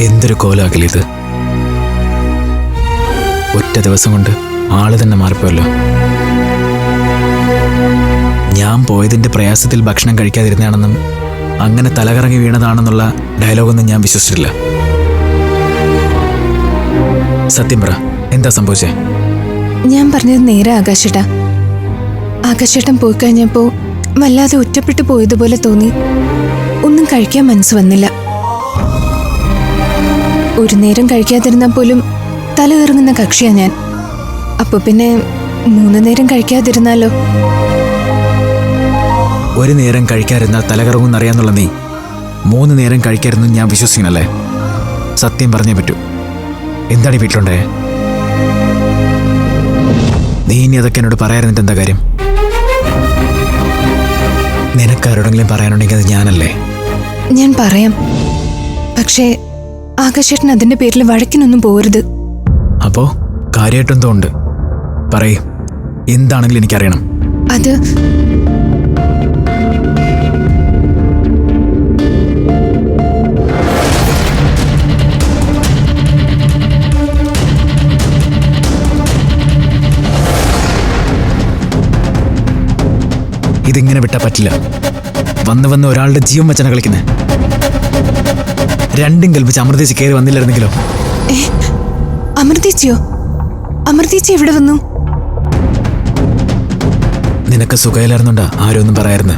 എന്തൊരു കോലാക്കലിത് ഒറ്റ ദിവസം കൊണ്ട് ആൾ തന്നെ മാറിപ്പോയല്ലോ. ഞാൻ പോയതിന്റെ പ്രയാസത്തിൽ ഭക്ഷണം കഴിക്കാതിരുന്നതാണെന്നും അങ്ങനെ തലകറങ്ങി വീണതാണെന്നുള്ള ഡയലോഗൊന്നും ഞാൻ വിശ്വസിച്ചിട്ടില്ല. സത്യം പറ എന്താ സംഭവിച്ചേ? ഞാൻ പറഞ്ഞത് നേരെ ആകാശേട്ടാ. ആകാശേട്ടൻ പോയി കഴിഞ്ഞപ്പോ വല്ലാതെ ഒറ്റപ്പെട്ടു പോയതുപോലെ തോന്നി. ഒന്നും കഴിക്കാൻ മനസ്സ് വന്നില്ല. ഒരു നേരം കഴിക്കാതിരുന്നാൽ പോലും തല ഇറങ്ങുന്ന കക്ഷിയാ ഞാൻ. അപ്പൊ പിന്നെ മൂന്ന് നേരം കഴിക്കാതിരുന്നാലോ? ഒരു നേരം കഴിക്കാതിരുന്നാൽ തലകറങ്ങുന്നറിയാന്നുള്ള നീ. മൂന്ന് നേരം കഴിക്കാതിരുന്നു ഞാൻ വിശ്വസിക്കണല്ലേ? സത്യം പറഞ്ഞേ പറ്റൂ. എന്താണ് വീട്ടിലുണ്ടേ? നീ ഇനി അതൊക്കെ എന്നോട് പറയാറുണ്ട് എന്താ കാര്യം? നിനക്കാരോടെങ്കിലും പറയാനുണ്ടെങ്കിൽ അത് ഞാനല്ലേ? ഞാൻ പറയാം. പക്ഷേ ആകാശേട്ടൻ അതിന്റെ പേരിൽ വഴക്കിനൊന്നും പോരുത് അപ്പോ കാര്യമായിട്ടെന്തോ ഉണ്ട് പറയ് എന്താണെങ്കിലും എനിക്കറിയണം. അത് ഇതിങ്ങനെ വിട്ടാ പറ്റില്ല. വന്ന് വന്ന് ഒരാളുടെ ജീവൻ വെച്ചാണ് കളിക്കുന്നത് രണ്ടും കൽപ്പിച്ച് അമൃതേച്ചി കയറി വന്നില്ലായിരുന്നെങ്കിലോ? അമൃതേച്ചിയോ അമൃതീച്ചി എവിടെ വന്നു? നിനക്ക് സുഖയില്ലായിരുന്നുണ്ടാ? ആരും ഒന്നും പറയായിരുന്നു.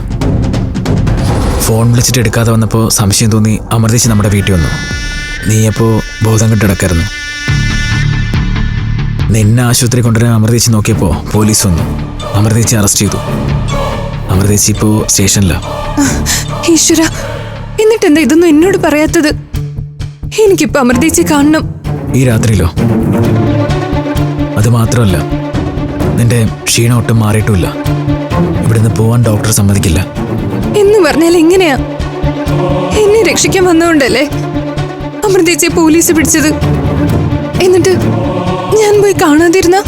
ഫോൺ വിളിച്ചിട്ട് എടുക്കാതെ വന്നപ്പോൾ സംശയം തോന്നി അമൃതേച്ചി നമ്മുടെ വീട്ടിൽ വന്നു. നീ അപ്പോൾ ബോധം കെട്ടിടക്കായിരുന്നു നിന്നെ ആശുപത്രി കൊണ്ടുവരാൻ അമൃതേച്ചി നോക്കിയപ്പോൾ പോലീസ് വന്നു. അമൃതേച്ചി അറസ്റ്റ് ചെയ്തു. അമൃതേച്ചി ഇപ്പോൾ സ്റ്റേഷനിലാണ് ഈശ്വര എന്നിട്ട് എന്താ ഇതൊന്നും എന്നോട് പറയാത്തത്? എനിക്കിപ്പോ അമൃതേച്ചി കാണണം. ഈ രാത്രിയിലോ? അത് മാത്രമല്ല നിന്റെ ക്ഷീണം ഒട്ടും മാറിയിട്ടില്ല ഇവിടുന്ന് പോവാൻ ഡോക്ടർ സമ്മതിക്കില്ല. എന്ന് പറഞ്ഞാൽ എങ്ങനെയാ? എന്നെ രക്ഷിക്കാൻ വന്നതുകൊണ്ടല്ലേ അമൃതേച്ചിയെ പോലീസ് പിടിച്ചത്. എന്നിട്ട് ഞാൻ പോയി കാണാതിരുന്ന?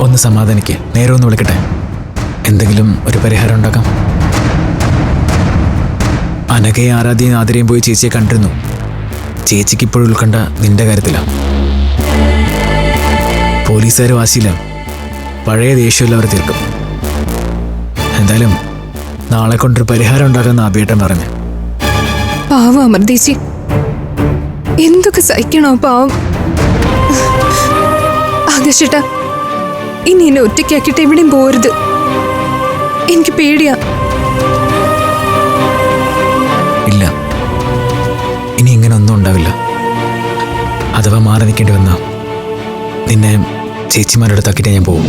ഒന്ന് സമാധാനിക്ക്. നേരെ ഒന്ന് വിളിക്കട്ടെ. എന്തെങ്കിലും ഒരു പരിഹാരം ഉണ്ടാക്കാം. അനഘയും ആരാധ്യയും ആതിരയും പോയി ചേച്ചിയെ കണ്ടിരുന്നു. ചേച്ചിക്ക് ഇപ്പോഴും ഉൾക്കണ്ട നിന്റെ കാര്യത്തിലാ. പോലീസുകാർ വാശിയില്ല. പഴയ ദേഷ്യമല്ല അവർ തീർക്കും. എന്തായാലും നാളെ കൊണ്ടൊരു പരിഹാരം ഉണ്ടാക്കാമെന്ന് അഭിയേട്ടൻ പറഞ്ഞു. പാവം അമർദേശി എന്തൊക്കെ സഹിക്കണോ പാവം. ആകർഷിട്ട ഇനി എന്നെ ഒറ്റയ്ക്കാക്കിയിട്ട് എവിടെയും പോരുത്. എനിക്ക് പേടിയാ. ഇല്ല. ഇനി ഇങ്ങനെ ഒന്നും ഉണ്ടാവില്ല. അഥവാ മാറി നിൽക്കേണ്ടി വന്ന നിന്നെ ചേച്ചിമാരുടെ അടുത്താക്കിയിട്ട് ഞാൻ പോകും